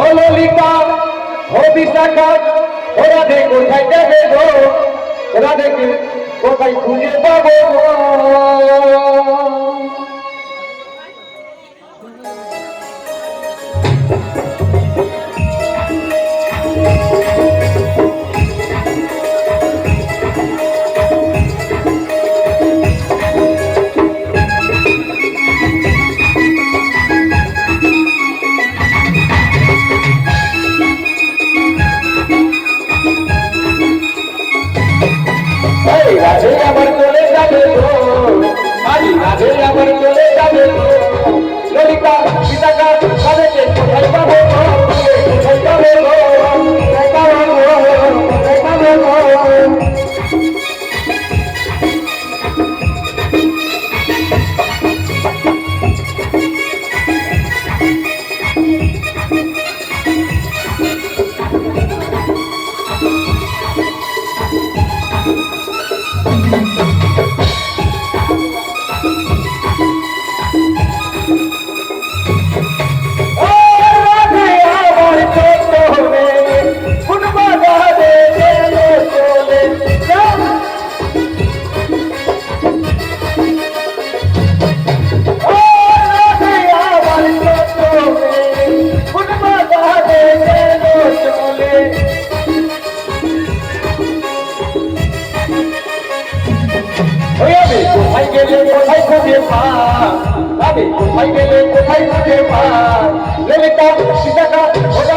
ও ললিতা ও বিশাখা ওরা দেখ কোথায় যাবে গো ওরা দেখি কোথায় খুঁজে পাবো? কোথায় গেলে কোথায় খুঁজে পা আমি কোথায় গেলে কোথায় খুঁজে পা লেলিকা সীতাকা ওটা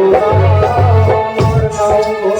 আমার নাম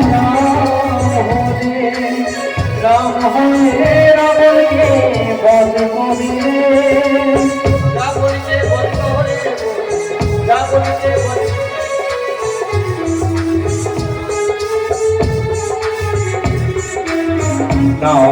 নাও